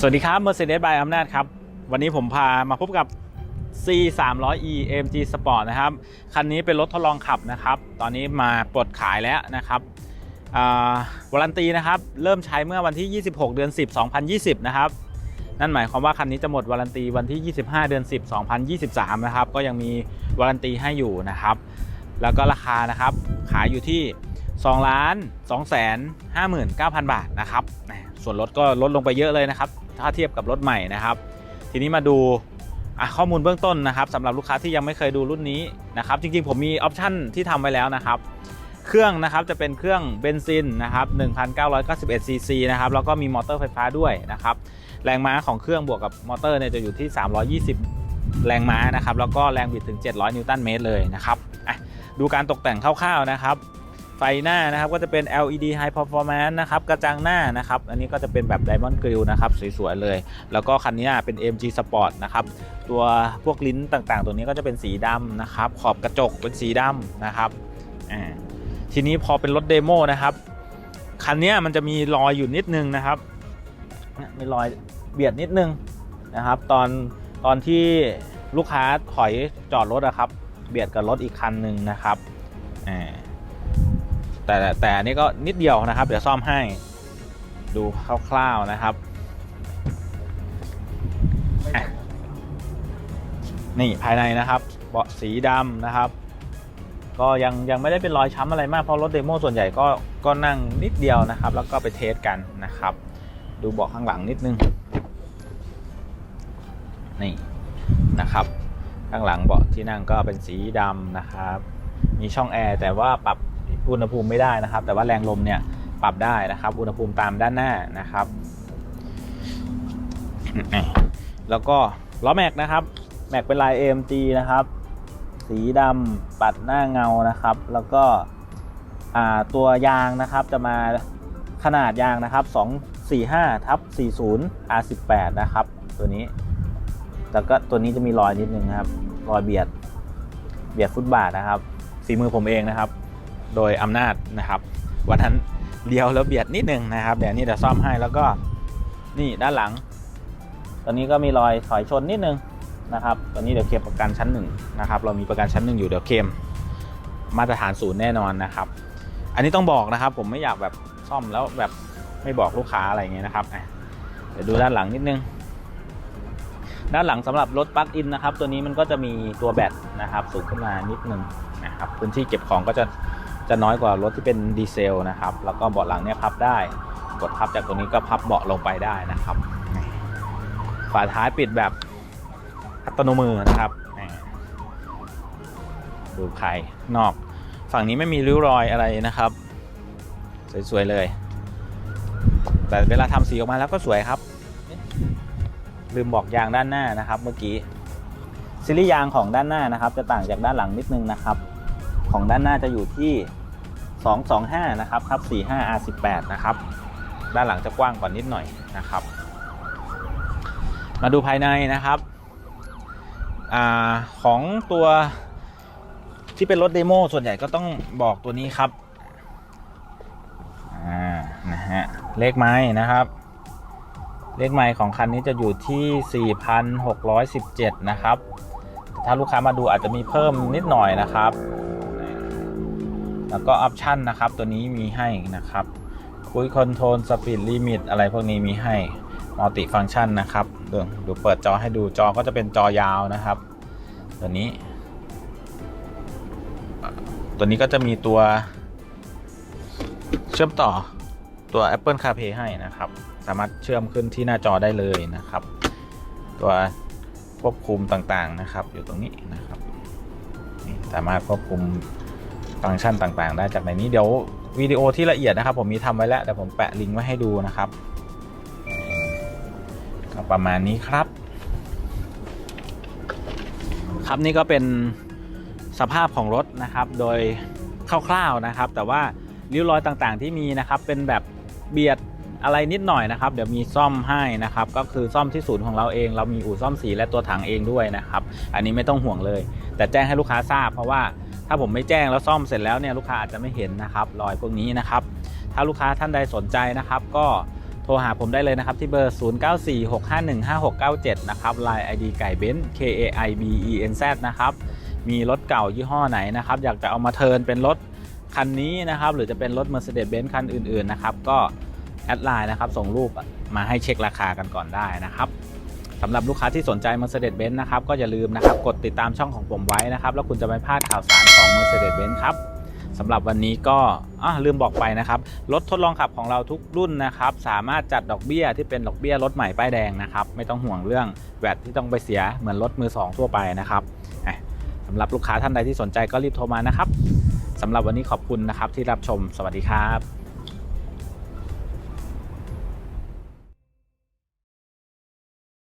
สวัสดีครับ Mercedes by อำนาจครับ วันนี้ผมพามาพบกับ C 3 0 0 E AMG Sport นะครับ คันนี้เป็นรถทดลองขับนะครับ ตอนนี้มาปลดขายแล้วนะครับวารันตีนะครับ เริ่มใช้เมื่อวันที่ 26 เดือน 10 2020 นะครับ นั่นหมายความว่าคันนี้จะหมดวารันตีวันที่ 25 เดือน 10 2023 นะครับ ก็ยังมีวารันตีให้อยู่นะครับ แล้วก็ราคานะครับ ขายอยู่ที่2ล้าน2แสน59,000 บาทนะครับ ส่วนลดก็ลดลงไปเยอะเลยนะครับ ถ้าเทียบกับรถใหม่นะครับ ทีนี้มาดูข้อมูลเบื้องต้นนะครับสำหรับลูกค้าที่ยังไม่เคยดูรุ่นนี้นะครับจริงๆผมมีออปชั่นที่ทำไว้แล้วนะครับ เครื่องนะครับจะเป็นเครื่องเบนซินนะครับ1,991ซีซีนะครับแล้วก็มีมอเตอร์ไฟฟ้าด้วยนะครับ แรงม้าของเครื่องบวกกับมอเตอร์เนี่ยจะอยู่ที่ 320 แรงม้านะครับแล้วก็แรงบิดถึง 700 นิวตันเมตรเลยนะครับดูการตกแต่งคร่าวๆนะครับ ไฟหน้านะครับก็จะเป็น LED High Performance นะครับกระจังหน้านะครับ อันนี้ก็จะเป็นแบบ Diamond Grill นะครับสวยๆเลย แล้วก็คันนี้เป็น MG Sport นะครับตัวพวกลิ้นต่างๆ ตัวนี้ก็จะเป็นสีดำนะครับขอบกระจกเป็นสีดำนะครับทีนี้พอเป็นรถเดโมนะครับคันนี้มันจะมีรอยอยู่นิดนึงนะครับมีรอยเบียดนิดนึงนะครับตอนตอนที่ลูกค้าถอยจอดรถอะครับ เบียดกับรถอีกคันหนึ่งนะครับอ่า แต่แต่อันนี้ก็นิดเดียวนะครับ เดี๋ยวซ่อมให้ดูคร่าวๆนะครับนี่ภายในนะครับ เบาะสีดำนะครับ ก็ยังยังไม่ได้เป็นรอยช้ำอะไรมากเพราะรถเดโมส่วนใหญ่ก็ก็นั่งนิดเดียวนะครับ แล้วก็ไปเทสกันนะครับ ดูเบาะข้างหลังนิดนึงนี่นะครับ ข้างหลังเบาะที่นั่งก็เป็นสีดำนะครับ มีช่องแอร์แต่ว่าปรับ อุณหภูมิไม่ได้นะครับ แต่ว่าแรงลมเนี่ยปรับได้นะครับ อุณหภูมิตามด้านหน้านะครับ แล้วก็ล้อแม็กนะครับ แม็กเป็นลาย AMG นะครับ สีดำปัดหน้าเงานะครับ แล้วก็ตัวยางนะครับจะมาขนาดยางนะครับ 245ทับ40 R18 นะครับ ตัวนี้ แล้วก็ตัวนี้จะมีรอยนิดนึงครับ รอยเบียด เบียดฟุตบาทนะครับ ฝีมือผมเองนะครับ โดยอำนาจนะครับ วันนั้นเลี้ยวแล้วเบียดนิดนึงนะครับ เดี๋ยวนี้เดี๋ยวซ่อมให้แล้วก็นี่ด้านหลัง ตอนนี้ก็มีรอยถอยชนนิดนึงนะครับ ตอนนี้เดี๋ยวเคลมประกันชั้นหนึ่งนะครับ เรามีประกันชั้นหนึ่งอยู่เดี๋ยวเคลมมาตรฐานศูนย์แน่นอนนะครับ อันนี้ต้องบอกนะครับ ผมไม่อยากแบบซ่อมแล้วแบบไม่บอกลูกค้าอะไรเงี้ยนะครับเดี๋ยวดูด้านหลังนิดนึง ด้านหลังสำหรับรถปลั๊กอินนะครับ ตัวนี้มันก็จะมีตัวแบตนะครับ สูงขึ้นมานิดนึงนะครับ พื้นที่เก็บของก็จะ จะน้อยกว่ารถที่เป็นดีเซลนะครับ แล้วก็เบาะหลังเนี่ยพับได้ กดพับจากตัวนี้ก็พับเบาะลงไปได้นะครับ ฝาท้ายปิดแบบอัตโนมือนะครับ ดูภายนอก ฝั่งนี้ไม่มีริ้วรอยอะไรนะครับ สวยๆเลย แต่เวลาทำสีออกมาแล้วก็สวยครับ ลืมบอกยางด้านหน้านะครับ เมื่อกี้ซีรีส์ยางของด้านหน้านะครับ จะต่างจากด้านหลังนิดนึงนะครับ ของด้านหน้าจะอยู่ที่ 225 นะครับครับ 45 R18 นะครับ ด้านหลังจะกว้างกว่านิดหน่อยนะครับ มาดูภายในนะครับอของตัวที่เป็นรถเดโมส่วนใหญ่ก็ต้องบอกตัวนี้ครับนะฮะเลขไม้นะครับ เลขไมล์ของคันนี้จะอยู่ที่ 4,617 นะครับ ถ้าลูกค้ามาดูอาจจะมีเพิ่มนิดหน่อยนะครับ แล้วก็ออปชันนะครับ ตัวนี้มีให้นะครับคุยคอนโทรลสปีดลิมิตอะไรพวกนี้มีให้มัลติฟังก์ชันนะครับเดี๋ยวดูเปิดจอให้ดูจอก็จะเป็นจอยาวนะครับ ตัวนี้ ตัวนี้ก็จะมีตัวเชื่อมต่อตัว Apple CarPlay ให้นะครับ สามารถเชื่อมขึ้นที่หน้าจอได้เลยนะครับ ตัวควบคุมต่างๆนะครับ อยู่ตรงนี้นะครับ สามารถควบคุม ฟังก์ชันต่างๆ ได้จากในนี้เดี๋ยววิดีโอที่ละเอียดนะครับ ผมมีทำไว้แล้วแต่ผมแปะลิงก์ไว้ให้ดูนะครับก็ประมาณนี้ครับ ครับนี่ก็เป็นสภาพของรถนะครับ โดยคร่าวๆนะครับ แต่ว่าริ้วรอยต่างๆที่มีนะครับ เป็นแบบเบียดอะไรนิดหน่อยนะครับ เดี๋ยวมีซ่อมให้นะครับ ก็คือซ่อมที่ศูนย์ของเราเอง เรามีอู่ซ่อมสีและตัวถังเองด้วยนะครับ อันนี้ไม่ต้องห่วงเลย แต่แจ้งให้ลูกค้าทราบเพราะว่า ถ้าผมไม่แจ้งแล้วซ่อมเสร็จแล้วเนี่ยลูกค้าอาจจะไม่เห็นนะครับรอยพวกนี้นะครับ ถ้าลูกค้าท่านใดสนใจนะครับ ก็โทรหาผมได้เลยนะครับที่เบอร์ 0946515697 นะครับ Line ID ไก่เบนซ์ K A I B E N Z นะครับ มีรถเก่ายี่ห้อไหนนะครับ อยากจะเอามาเทิร์นเป็นรถคันนี้นะครับ หรือจะเป็นรถ Mercedes-Benz คันอื่นๆนะครับ ก็แอดไลน์นะครับ ส่งรูปมาให้เช็คราคากันก่อนได้นะครับ สำหรับลูกค้าที่สนใจ Mercedes-Benz นะครับก็อย่าลืมนะครับกดติดตามช่องของผมไว้นะครับแล้วคุณจะไม่พลาดข่าวสารของ Mercedes-Benz ครับสำหรับวันนี้ก็อะลืมบอกไปนะครับรถทดลองขับของเราทุกรุ่นนะครับสามารถจัดดอกเบี้ยที่เป็นดอกเบี้ยรถใหม่ป้ายแดงนะครับไม่ต้องห่วงเรื่องแวดที่ต้องไปเสียเหมือนรถมือสองทั่วไปนะครับสำหรับลูกค้าท่านใดที่สนใจก็รีบโทรมานะครับสำหรับวันนี้ขอบคุณนะครับที่รับชมสวัสดีครับ